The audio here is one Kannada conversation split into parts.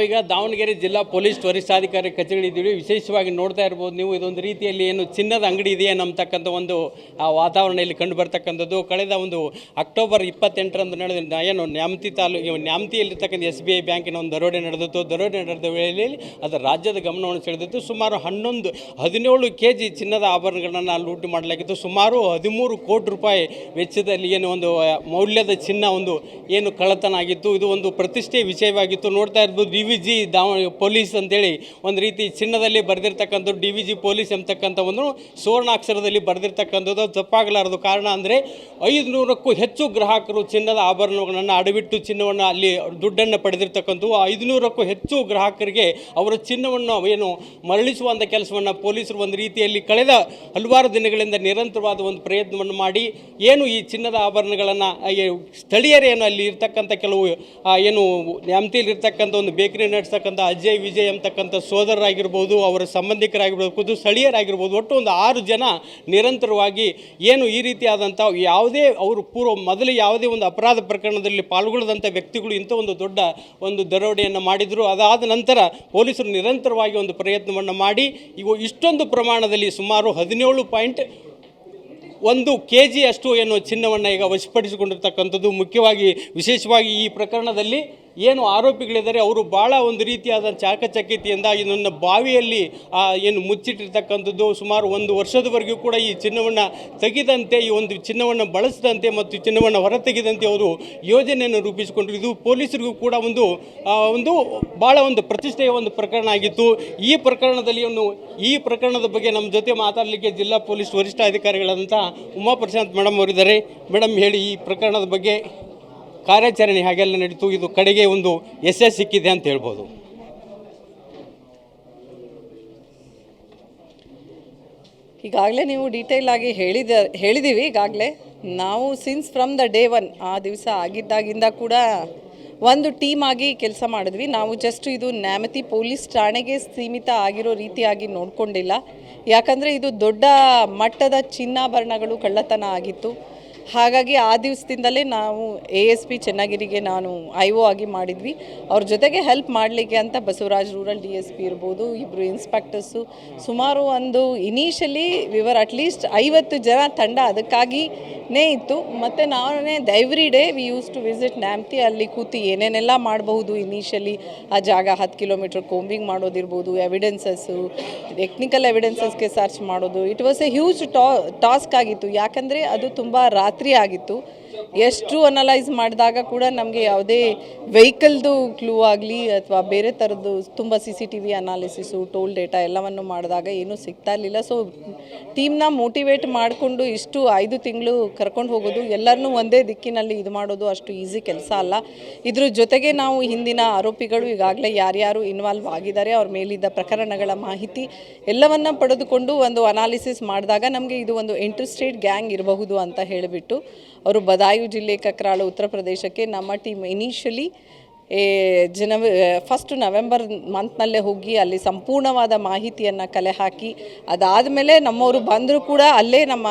ನಾವೀಗ ದಾವಣಗೆರೆ ಜಿಲ್ಲಾ ಪೊಲೀಸ್ ವರಿಷ್ಠಾಧಿಕಾರಿ ಕಚೇರಿ ಇದ್ದೀವಿ. ವಿಶೇಷವಾಗಿ ನೋಡ್ತಾ ಇರ್ಬೋದು ನೀವು, ಇದೊಂದು ರೀತಿಯಲ್ಲಿ ಏನು ಚಿನ್ನದ ಅಂಗಡಿ ಇದೆಯಾ ನಂಬತಕ್ಕಂಥ ಒಂದು, ಆ ವಾತಾವರಣ ಇಲ್ಲಿ ಕಂಡು ಬರ್ತಕ್ಕಂಥದ್ದು ಕಳೆದ ಒಂದು ಅಕ್ಟೋಬರ್ ಇಪ್ಪತ್ತೆಂಟರಂದು ನಡೆದ ಏನು, ನ್ಯಾಮತಿ ತಾಲೂಕು ನ್ಯಾಮತಿಯಲ್ಲಿರ್ತಕ್ಕಂಥ ಎಸ್ ಬಿ ಐ ಬ್ಯಾಂಕಿನ ಒಂದು ದರೋಡೆ ನಡೆದಿತ್ತು. ದರೋಡೆ ನಡೆದ ವೇಳೆಯಲ್ಲಿ ಅದು ರಾಜ್ಯದ ಗಮನವನ್ನು ಸೆಳೆದಿತ್ತು. ಸುಮಾರು ಹನ್ನೊಂದು, ಹದಿನೇಳು ಕೆ ಜಿ ಚಿನ್ನದ ಆಭರಣಗಳನ್ನು ಲೂಟಿ ಮಾಡಲಾಗಿತ್ತು. ಸುಮಾರು ಹದಿಮೂರು ಕೋಟಿ ರೂಪಾಯಿ ವೆಚ್ಚದಲ್ಲಿ ಏನು ಒಂದು ಮೌಲ್ಯದ ಚಿನ್ನ ಒಂದು, ಏನು ಕಳ್ಳತನ ಆಗಿತ್ತು. ಇದು ಒಂದು ಪ್ರತಿಷ್ಠೆಯ ವಿಷಯವಾಗಿತ್ತು. ನೋಡ್ತಾ ಇರ್ಬೋದು ಡಿ ವಿ ಜಿ ದಾವ ಪೊಲೀಸ್ ಅಂತೇಳಿ ಒಂದು ರೀತಿ ಚಿನ್ನದಲ್ಲಿ ಬರೆದಿರ್ತಕ್ಕಂಥದ್ದು ಡಿ ವಿ ಜಿ ಪೊಲೀಸ್ ಎಂಬತಕ್ಕಂಥ ಒಂದು ಸುವರ್ಣಾಕ್ಷರದಲ್ಲಿ ಬರೆದಿರ್ತಕ್ಕಂಥದ್ದು. ತಪ್ಪಾಗಲಾರದು ಕಾರಣ ಅಂದರೆ ಐದುನೂರಕ್ಕೂ ಹೆಚ್ಚು ಗ್ರಾಹಕರು ಚಿನ್ನದ ಆಭರಣಗಳನ್ನು ಅಡವಿಟ್ಟು ಚಿನ್ನವನ್ನು ಅಲ್ಲಿ ದುಡ್ಡನ್ನು ಪಡೆದಿರ್ತಕ್ಕಂಥವು. ಐದುನೂರಕ್ಕೂ ಹೆಚ್ಚು ಗ್ರಾಹಕರಿಗೆ ಅವರ ಚಿನ್ನವನ್ನು ಏನು ಮರಳಿಸುವಂಥ ಕೆಲಸವನ್ನು ಪೊಲೀಸರು ಒಂದು ರೀತಿಯಲ್ಲಿ ಕಳೆದ ಹಲವಾರು ದಿನಗಳಿಂದ ನಿರಂತರವಾದ ಒಂದು ಪ್ರಯತ್ನವನ್ನು ಮಾಡಿ ಏನು ಈ ಚಿನ್ನದ ಆಭರಣಗಳನ್ನು ಸ್ಥಳೀಯರೇನು ಅಲ್ಲಿ ಇರ್ತಕ್ಕಂಥ ಕೆಲವು ಏನು ನ್ಯಾಮತಿಯಲ್ಲಿ ಇರ್ತಕ್ಕಂಥ ಒಂದು ಬೇಕರಿ ನಡೆಸ್ತಕ್ಕಂಥ ಅಜಯ್, ವಿಜಯ್ ಅಂತಕ್ಕಂಥ ಸೋದರರಾಗಿರ್ಬೋದು, ಅವರ ಸಂಬಂಧಿಕರಾಗಿರ್ಬೋದು, ಖುದ್ದು ಸ್ಥಳೀಯರಾಗಿರ್ಬೋದು, ಒಟ್ಟು ಒಂದು ಆರು ಜನ ನಿರಂತರವಾಗಿ ಏನು ಈ ರೀತಿಯಾದಂಥ ಯಾವುದೇ ಅವರು ಪೂರ್ವ ಮೊದಲು ಯಾವುದೇ ಒಂದು ಅಪರಾಧ ಪ್ರಕರಣದಲ್ಲಿ ಪಾಲ್ಗೊಳ್ಳದಂಥ ವ್ಯಕ್ತಿಗಳು ಇಂಥ ಒಂದು ದೊಡ್ಡ ಒಂದು ದರೋಡೆಯನ್ನು ಮಾಡಿದರು. ಅದಾದ ನಂತರ ಪೊಲೀಸರು ನಿರಂತರವಾಗಿ ಒಂದು ಪ್ರಯತ್ನವನ್ನು ಮಾಡಿ, ಇವು ಇಷ್ಟೊಂದು ಪ್ರಮಾಣದಲ್ಲಿ ಸುಮಾರು ಹದಿನೇಳು ಪಾಯಿಂಟ್ ಒಂದು ಕೆ ಜಿಯಷ್ಟು ಏನು ಚಿನ್ನವನ್ನು ಈಗ ವಶಪಡಿಸಿಕೊಂಡಿರ್ತಕ್ಕಂಥದ್ದು. ಮುಖ್ಯವಾಗಿ, ವಿಶೇಷವಾಗಿ ಈ ಪ್ರಕರಣದಲ್ಲಿ ಏನು ಆರೋಪಿಗಳಿದ್ದಾರೆ, ಅವರು ಭಾಳ ಒಂದು ರೀತಿಯಾದ ಚಾಕಚಕ್ಯತೆಯಿಂದ ಇದನ್ನು ಬಾವಿಯಲ್ಲಿ ಏನು ಮುಚ್ಚಿಟ್ಟಿರ್ತಕ್ಕಂಥದ್ದು ಸುಮಾರು ಒಂದು ವರ್ಷದವರೆಗೂ ಕೂಡ ಈ ಚಿನ್ನವನ್ನು ತೆಗೆದಂತೆ, ಈ ಒಂದು ಚಿನ್ನವನ್ನು ಬಳಸದಂತೆ ಮತ್ತು ಚಿನ್ನವನ್ನು ಹೊರತೆಗೆದಂತೆ ಅವರು ಯೋಜನೆಯನ್ನು ರೂಪಿಸಿಕೊಂಡ್ರು. ಇದು ಪೊಲೀಸರಿಗೂ ಕೂಡ ಒಂದು ಒಂದು ಭಾಳ ಒಂದು ಪ್ರತಿಷ್ಠೆಯ ಒಂದು ಪ್ರಕರಣ ಆಗಿತ್ತು. ಈ ಪ್ರಕರಣದಲ್ಲಿ ಒಂದು, ಈ ಪ್ರಕರಣದ ಬಗ್ಗೆ ನಮ್ಮ ಜೊತೆ ಮಾತಾಡಲಿಕ್ಕೆ ಜಿಲ್ಲಾ ಪೊಲೀಸ್ ವರಿಷ್ಠಾಧಿಕಾರಿಗಳಾದಂಥ ಉಮಾ ಪ್ರಶಾಂತ್ ಮೇಡಮ್ ಅವರಿದ್ದಾರೆ. ಮೇಡಮ್ ಹೇಳಿ ಈ ಪ್ರಕರಣದ ಬಗ್ಗೆ ಕಾರ್ಯಾಚರಣೆ ಹಾಗೆಲ್ಲ ನಡೀತು. ಇದು ಕಡೆಗೆ ಒಂದು ಯಶಸ್ಸು ಸಿಕ್ಕಿದೆ ಅಂತ ಹೇಳ್ಬೋದು. ಈಗಾಗಲೇ ನೀವು ಡೀಟೇಲ್ ಆಗಿ ಹೇಳಿದ ಹೇಳಿದ್ದೀವಿ ಈಗಾಗಲೇ ನಾವು since from the day one ಆ ದಿವಸ ಆಗಿದ್ದಾಗಿಂದ ಕೂಡ ಒಂದು ಟೀಮ್ ಆಗಿ ಕೆಲಸ ಮಾಡಿದ್ವಿ. ನಾವು ಜಸ್ಟ್ ಇದು ನ್ಯಾಮತಿ ಪೊಲೀಸ್ ಠಾಣೆಗೆ ಸೀಮಿತ ಆಗಿರೋ ರೀತಿಯಾಗಿ ನೋಡಿಕೊಂಡಿಲ್ಲ. ಯಾಕಂದರೆ ಇದು ದೊಡ್ಡ ಮಟ್ಟದ ಚಿನ್ನಾಭರಣಗಳು, ಕಳ್ಳತನ ಆಗಿತ್ತು. ಹಾಗಾಗಿ ಆ ದಿವಸದಿಂದಲೇ ನಾವು ಎ ಎಸ್ ಪಿ ಚೆನ್ನಗಿರಿಗೆ ನಾನು ಐ ಒ ಆಗಿ ಮಾಡಿದ್ವಿ. ಅವ್ರ ಜೊತೆಗೆ ಹೆಲ್ಪ್ ಮಾಡಲಿಕ್ಕೆ ಅಂತ Basavaraj rural D S P ಇರ್ಬೋದು ಇಬ್ಬರು ಇನ್ಸ್ಪೆಕ್ಟರ್ಸು ಸುಮಾರು ಒಂದು ಇನಿಷಿಯಲಿ ವಿವರ್ ಅಟ್ಲೀಸ್ಟ್ ಐವತ್ತು ಜನ ತಂಡ ಅದಕ್ಕಾಗಿನೇ ಇತ್ತು. ಮತ್ತು ನಾನೇ every day we used to visit Nyamathi ಅಲ್ಲಿ ಕೂತು ಏನೇನೆಲ್ಲ ಮಾಡಬಹುದು ಇನಿಷಿಯಲಿ ಆ ಜಾಗ ಹತ್ತು ಕಿಲೋಮೀಟ್ರ್ ಕೋಂಬಿಂಗ್ ಮಾಡೋದಿರ್ಬೋದು ಎವಿಡೆನ್ಸಸ್ಸು ಟೆಕ್ನಿಕಲ್ ಎವಿಡೆನ್ಸಸ್ಗೆ ಸರ್ಚ್ ಮಾಡೋದು. It was a huge ta task ಆಗಿತ್ತು. ಯಾಕಂದರೆ ಅದು ತುಂಬ ರಾತ್ರಿ ಆಗಿತ್ತು. ಎಷ್ಟು ಅನಲೈಸ್ ಮಾಡಿದಾಗ ಕೂಡ ನಮಗೆ ಯಾವುದೇ ವೆಹಿಕಲ್ದು ಕ್ಲೂ ಆಗಲಿ ಅಥವಾ ಬೇರೆ ಥರದ್ದು ತುಂಬ C C T V analysis toll data ಎಲ್ಲವನ್ನು ಮಾಡಿದಾಗ ಏನೂ ಸಿಗ್ತಾ ಇರಲಿಲ್ಲ. ಸೊ ಟೀಮ್ನ ಮೋಟಿವೇಟ್ ಮಾಡಿಕೊಂಡು ಇಷ್ಟು ಐದು ತಿಂಗಳು ಕರ್ಕೊಂಡು ಹೋಗೋದು ಎಲ್ಲರನ್ನೂ ಒಂದೇ ದಿಕ್ಕಿನಲ್ಲಿ ಇದು ಮಾಡೋದು ಅಷ್ಟು ಈಸಿ ಕೆಲಸ ಅಲ್ಲ. ಇದ್ರ ಜೊತೆಗೆ ನಾವು ಹಿಂದಿನ ಆರೋಪಿಗಳು ಈಗಾಗಲೇ ಯಾರ್ಯಾರು ಇನ್ವಾಲ್ವ್ ಆಗಿದ್ದಾರೆ, ಅವ್ರ ಮೇಲಿದ್ದ ಪ್ರಕರಣಗಳ ಮಾಹಿತಿ ಎಲ್ಲವನ್ನ ಪಡೆದುಕೊಂಡು ಒಂದು ಅನಾಲಿಸಿಸ್ ಮಾಡಿದಾಗ ನಮಗೆ ಇದು ಒಂದು ಇಂಟ್ರೆಸ್ಟೆಡ್ ಗ್ಯಾಂಗ್ ಇರಬಹುದು ಅಂತ ಹೇಳಿಬಿಟ್ಟು ಅವರು ಬದಾಯು ಜಿಲ್ಲೆ ಕಕ್ರಾಳು ಉತ್ತರ ಪ್ರದೇಶಕ್ಕೆ ನಮ್ಮ ಟೀಮ್ ಇನಿಷಿಯಲಿ ಜನವ ಫಸ್ಟ್ ನವೆಂಬರ್ ಮಂತ್ನಲ್ಲೇ ಹೋಗಿ ಅಲ್ಲಿ ಸಂಪೂರ್ಣವಾದ ಮಾಹಿತಿಯನ್ನು ಕಲೆ ಹಾಕಿ, ಅದಾದಮೇಲೆ ನಮ್ಮವರು ಬಂದರೂ ಕೂಡ ಅಲ್ಲೇ ನಮ್ಮ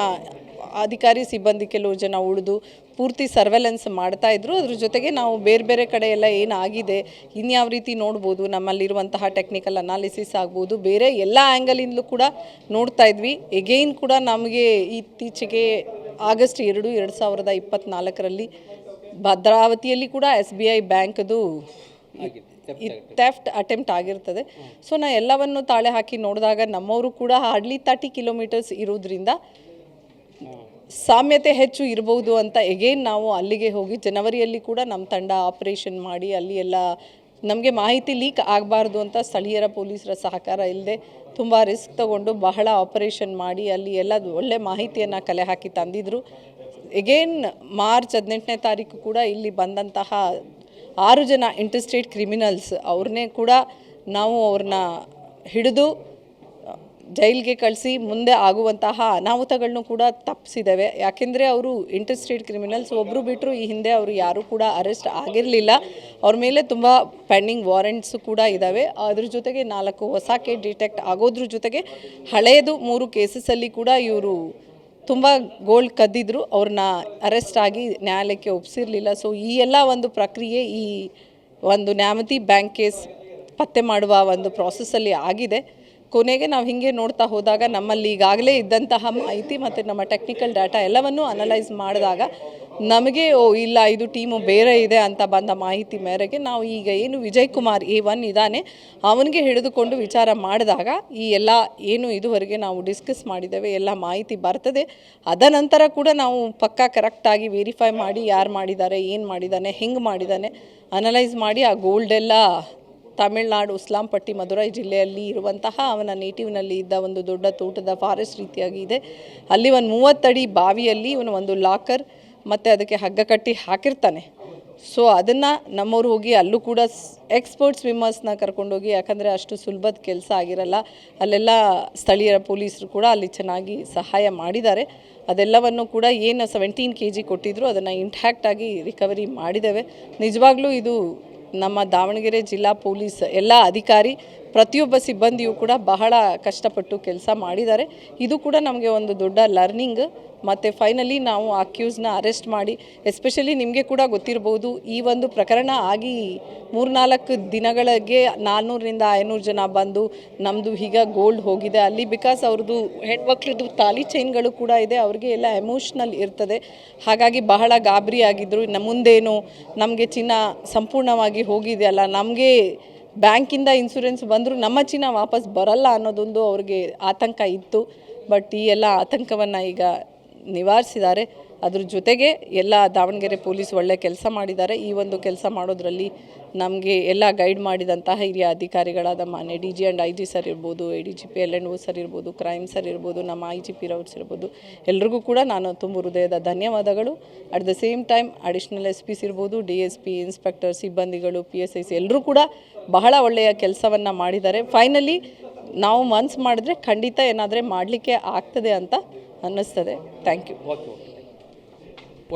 ಅಧಿಕಾರಿ ಸಿಬ್ಬಂದಿ ಕೆಲವು ಜನ ಉಳಿದು ಪೂರ್ತಿ ಸರ್ವೆಲೆನ್ಸ್ ಮಾಡ್ತಾ ಇದ್ರು. ಅದ್ರ ಜೊತೆಗೆ ನಾವು ಬೇರೆ ಬೇರೆ ಕಡೆ ಎಲ್ಲ ಏನಾಗಿದೆ, ಇನ್ಯಾವ ರೀತಿ ನೋಡ್ಬೋದು, ನಮ್ಮಲ್ಲಿರುವಂತಹ ಟೆಕ್ನಿಕಲ್ ಅನಾಲಿಸಿಸ್ ಆಗ್ಬೋದು, ಬೇರೆ ಎಲ್ಲ ಆ್ಯಂಗಲಿಂದಲೂ ಕೂಡ ನೋಡ್ತಾ ಇದ್ವಿ. ಎಗೈನ್ ಕೂಡ ನಮಗೆ ಇತ್ತೀಚೆಗೆ ಆಗಸ್ಟ್ ಎರಡು ಎರಡು ಸಾವಿರದ ಇಪ್ಪತ್ನಾಲ್ಕರಲ್ಲಿ ಭದ್ರಾವತಿಯಲ್ಲಿ ಕೂಡ ಎಸ್ ಬಿ ಐ ಬ್ಯಾಂಕ್ದು ಥೆಫ್ಟ್ ಅಟೆಂಪ್ಟ್ ಆಗಿರ್ತದೆ. ಸೊ ನಾ ಎಲ್ಲವನ್ನು ತಾಳೆ ಹಾಕಿ ನೋಡಿದಾಗ ನಮ್ಮವರು ಕೂಡ ಹಾರ್ಡ್ಲಿ ತರ್ಟಿ ಕಿಲೋಮೀಟರ್ಸ್ ಇರೋದ್ರಿಂದ ಸಾಮ್ಯತೆ ಹೆಚ್ಚು ಇರಬಹುದು ಅಂತ ಎಗೇನ್ ನಾವು ಅಲ್ಲಿಗೆ ಹೋಗಿ ಜನವರಿಯಲ್ಲಿ ಕೂಡ ನಮ್ಮ ತಂಡ ಆಪರೇಷನ್ ಮಾಡಿ ಅಲ್ಲಿ ಎಲ್ಲ ನಮಗೆ ಮಾಹಿತಿ ಲೀಕ್ ಆಗಬಾರ್ದು ಅಂತ ಸ್ಥಳೀಯರ ಪೊಲೀಸರ ಸಹಕಾರ ಇಲ್ಲದೆ ತುಂಬ ರಿಸ್ಕ್ ತಗೊಂಡು ಬಹಳ ಆಪರೇಷನ್ ಮಾಡಿ ಅಲ್ಲಿ ಎಲ್ಲ ಒಳ್ಳೆ ಮಾಹಿತಿಯನ್ನು ಕಲೆ ಹಾಕಿ ತಂದಿದ್ರು. ಎಗೇನ್ ಮಾರ್ಚ್ ಹದಿನೆಂಟನೇ ತಾರೀಕು ಕೂಡ ಇಲ್ಲಿ ಬಂದಂತಹ ಆರು ಜನ ಇಂಟರ್ಸ್ಟೇಟ್ ಕ್ರಿಮಿನಲ್ಸ್ ಅವ್ರನ್ನೇ ಕೂಡ ನಾವು ಅವ್ರನ್ನ ಹಿಡಿದು ಜೈಲಿಗೆ ಕಳಿಸಿ ಮುಂದೆ ಆಗುವಂತಹ ಅನಾಹುತಗಳನ್ನು ಕೂಡ ತಪ್ಪಿಸಿದ್ದೇವೆ. ಯಾಕೆಂದರೆ ಅವರು ಇಂಟರ್ಸ್ಟೇಟ್ ಕ್ರಿಮಿನಲ್ಸ್ ಒಬ್ಬರು ಬಿಟ್ಟರು ಈ ಹಿಂದೆ ಅವರು ಯಾರೂ ಕೂಡ ಅರೆಸ್ಟ್ ಆಗಿರಲಿಲ್ಲ. ಅವ್ರ ಮೇಲೆ ತುಂಬ ಪೆಂಡಿಂಗ್ ವಾರೆಂಟ್ಸು ಕೂಡ ಇದ್ದಾವೆ. ಅದ್ರ ಜೊತೆಗೆ ನಾಲ್ಕು ಹೊಸ ಕೇಸ್ ಡಿಟೆಕ್ಟ್ ಆಗೋದ್ರ ಜೊತೆಗೆ ಹಳೆಯದು ಮೂರು ಕೇಸಸಲ್ಲಿ ಕೂಡ ಇವರು ತುಂಬ ಗೋಲ್ಡ್ ಕದ್ದಿದ್ರು. ಅವ್ರನ್ನ ಅರೆಸ್ಟ್ ಆಗಿ ನ್ಯಾಯಾಲಯಕ್ಕೆ ಒಪ್ಪಿಸಿರಲಿಲ್ಲ ಸೊ, ಈ ಎಲ್ಲ ಒಂದು ಪ್ರಕ್ರಿಯೆ ಈ ಒಂದು ನ್ಯಾಮತಿ ಬ್ಯಾಂಕ್ ಕೇಸ್ ಪತ್ತೆ ಮಾಡುವ ಒಂದು ಪ್ರಾಸೆಸ್ಸಲ್ಲಿ ಆಗಿದೆ. ಕೊನೆಗೆ ನಾವು ಹಿಂಗೆ ನೋಡ್ತಾ ಹೋದಾಗ ನಮ್ಮಲ್ಲಿ ಈಗಾಗಲೇ ಇದ್ದಂತಹ ಮಾಹಿತಿ ಮತ್ತು ನಮ್ಮ ಟೆಕ್ನಿಕಲ್ ಡಾಟಾ ಎಲ್ಲವನ್ನೂ ಅನಲೈಸ್ ಮಾಡಿದಾಗ ನಮಗೆ, ಓ, ಇಲ್ಲ, ಇದು ಟೀಮು ಬೇರೆ ಇದೆ ಅಂತ ಬಂದ ಮಾಹಿತಿ ಮೇರೆಗೆ ನಾವು ಈಗ ಏನು ವಿಜಯ್ ಕುಮಾರ್ ಎ ಒನ್ ಇದ್ದಾನೆ, ಅವನಿಗೆ ಹಿಡಿದುಕೊಂಡು ವಿಚಾರ ಮಾಡಿದಾಗ ಈ ಎಲ್ಲ ಏನು ಇದುವರೆಗೆ ನಾವು ಡಿಸ್ಕಸ್ ಮಾಡಿದ್ದೇವೆ, ಎಲ್ಲ ಮಾಹಿತಿ ಬರ್ತದೆ. ಅದ ನಂತರ ಕೂಡ ನಾವು ಪಕ್ಕಾ ಕರೆಕ್ಟಾಗಿ ವೆರಿಫೈ ಮಾಡಿ ಯಾರು ಮಾಡಿದ್ದಾರೆ, ಏನು ಮಾಡಿದ್ದಾನೆ, ಹೆಂಗೆ ಮಾಡಿದ್ದಾನೆ ಅನಲೈಸ್ ಮಾಡಿ ಆ ಗೋಲ್ಡ್ ಎಲ್ಲ ತಮಿಳುನಾಡು, ಉಸ್ಲಾಂಪಟ್ಟಿ, ಮಧುರೈ ಜಿಲ್ಲೆಯಲ್ಲಿ ಇರುವಂತಹ ಅವನ ನೇಟಿವ್ನಲ್ಲಿ ಇದ್ದ ಒಂದು ದೊಡ್ಡ ತೋಟದ ಫಾರೆಸ್ಟ್ ರೀತಿಯಾಗಿ ಇದೆ. ಅಲ್ಲಿ ಒಂದು ಮೂವತ್ತಡಿ ಬಾವಿಯಲ್ಲಿ ಇವನು ಒಂದು ಲಾಕರ್ ಮತ್ತು ಅದಕ್ಕೆ ಹಗ್ಗ ಕಟ್ಟಿ ಹಾಕಿರ್ತಾನೆ. ಸೊ ಅದನ್ನು ನಮ್ಮವ್ರು ಹೋಗಿ ಅಲ್ಲೂ ಕೂಡ ಎಕ್ಸ್ಪರ್ಟ್ ಸ್ವಿಮ್ಮರ್ಸ್ನ ಕರ್ಕೊಂಡೋಗಿ, ಯಾಕಂದರೆ ಅಷ್ಟು ಸುಲಭದ ಕೆಲಸ ಆಗಿರಲ್ಲ, ಅಲ್ಲೆಲ್ಲ ಸ್ಥಳೀಯರ ಪೊಲೀಸರು ಕೂಡ ಅಲ್ಲಿ ಚೆನ್ನಾಗಿ ಸಹಾಯ ಮಾಡಿದ್ದಾರೆ. ಅದೆಲ್ಲವನ್ನು ಕೂಡ ಏನು ಸೆವೆಂಟೀನ್ ಕೆ ಜಿ ಕೊಟ್ಟಿದ್ರು, ಅದನ್ನು ಇಂಟ್ಯಾಕ್ಟಾಗಿ ರಿಕವರಿ ಮಾಡಿದ್ದೇವೆ. ನಿಜವಾಗ್ಲೂ ಇದು ನಮ್ಮ ದಾವಣಗೆರೆ ಜಿಲ್ಲಾ ಪೊಲೀಸ್ ಎಲ್ಲ ಅಧಿಕಾರಿ ಪ್ರತಿಯೊಬ್ಬ ಸಿಬ್ಬಂದಿಯೂ ಕೂಡ ಬಹಳ ಕಷ್ಟಪಟ್ಟು ಕೆಲಸ ಮಾಡಿದ್ದಾರೆ. ಇದು ಕೂಡ ನಮಗೆ ಒಂದು ದೊಡ್ಡ ಲರ್ನಿಂಗ್ ಮತ್ತು ಫೈನಲಿ ನಾವು ಅಕ್ಯೂಸ್ನ ಅರೆಸ್ಟ್ ಮಾಡಿ ಎಸ್ಪೆಷಲಿ ನಿಮಗೆ ಕೂಡ ಗೊತ್ತಿರ್ಬೋದು, ಈ ಒಂದು ಪ್ರಕರಣ ಆಗಿ ಮೂರ್ನಾಲ್ಕು ದಿನಗಳಿಗೆ ನಾನ್ನೂರರಿಂದ ಐನೂರು ಜನ ಬಂದು ನಮ್ಮದು ಈಗ ಗೋಲ್ಡ್ ಹೋಗಿದೆ. ಅಲ್ಲಿ ಬಿಕಾಸ್ ಅವ್ರದ್ದು ಹೆಣ್ಮಕ್ಳದ್ದು ತಾಲಿ ಚೈನ್ಗಳು ಕೂಡ ಇದೆ, ಅವ್ರಿಗೆ ಎಲ್ಲ ಎಮೋಷ್ನಲ್ ಇರ್ತದೆ. ಹಾಗಾಗಿ ಬಹಳ ಗಾಬರಿ ಆಗಿದ್ದರು ಮುಂದೇನು ನಮಗೆ ಚಿನ್ನ ಸಂಪೂರ್ಣವಾಗಿ ಹೋಗಿದೆಯಲ್ಲ, ನಮಗೆ ಬ್ಯಾಂಕಿಂದ ಇನ್ಸೂರೆನ್ಸ್ ಬಂದರೂ ನಮ್ಮ ಚಿನ್ನ ವಾಪಸ್ ಬರಲ್ಲ ಅನ್ನೋದೊಂದು ಅವ್ರಿಗೆ ಆತಂಕ ಇತ್ತು. ಬಟ್ ಈ ಎಲ್ಲ ಆತಂಕವನ್ನು ಈಗ ನಿವಾರಿಸಿದ್ದಾರೆ. ಅದ್ರ ಜೊತೆಗೆ ಎಲ್ಲ ದಾವಣಗೆರೆ ಪೊಲೀಸ್ ಒಳ್ಳೆ ಕೆಲಸ ಮಾಡಿದ್ದಾರೆ. ಈ ಒಂದು ಕೆಲಸ ಮಾಡೋದ್ರಲ್ಲಿ ನಮಗೆ ಎಲ್ಲ ಗೈಡ್ ಮಾಡಿದಂತಹ ಹಿರಿಯ ಅಧಿಕಾರಿಗಳಾದ ಮಾನ್ಯ D, G and I G sir ಇರ್ಬೋದು A D G P L N O sir ಇರ್ಬೋದು ಕ್ರೈಮ್ ಸರ್ ಇರ್ಬೋದು, ನಮ್ಮ ಐ ಜಿ ಪಿ ರೌಟ್ಸ್ ಇರ್ಬೋದು, ಎಲ್ರಿಗೂ ಕೂಡ ನಾನು ತುಂಬ ಹೃದಯದ ಧನ್ಯವಾದಗಳು. At the same time additional S Ps ಇರ್ಬೋದು ಡಿ ಎಸ್ ಪಿ ಇನ್ಸ್ಪೆಕ್ಟರ್ ಸಿಬ್ಬಂದಿಗಳು ಪಿ ಎಸ್ ಐಸ್ ಎಲ್ಲರೂ ಕೂಡ ಬಹಳ ಒಳ್ಳೆಯ ಕೆಲಸವನ್ನು ಮಾಡಿದ್ದಾರೆ. ಫೈನಲಿ ನಾವು ಮನ್ಸ್ ಮಾಡಿದ್ರೆ ಖಂಡಿತ ಏನಾದರೆ ಮಾಡಲಿಕ್ಕೆ ಆಗ್ತದೆ ಅಂತ ಅನ್ನಿಸ್ತದೆ. ಥ್ಯಾಂಕ್ ಯು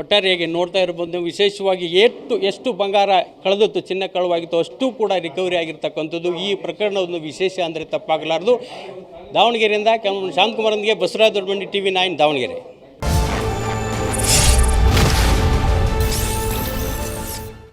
ಒಟ್ಟಾರೆಯಾಗಿ ನೋಡ್ತಾ ಇರ್ಬೋದು. ವಿಶೇಷವಾಗಿ ಎಷ್ಟು ಎಷ್ಟು ಬಂಗಾರ ಕಳೆದಿತ್ತು, ಚಿನ್ನ ಕಳುವಾಗಿತ್ತು, ಅಷ್ಟು ಕೂಡ ರಿಕವರಿ ಆಗಿರ್ತಕ್ಕಂಥದ್ದು. ಈ ಪ್ರಕರಣ ಒಂದು ವಿಶೇಷ ಅಂದರೆ ತಪ್ಪಾಗಲಾರ್ದು. ದಾವಣಗೆರೆಯಿಂದ cam ಶಾಂತಕುಮಾರೊಂದಿಗೆ Basavaraja Doddamandi T V nine Davanagere.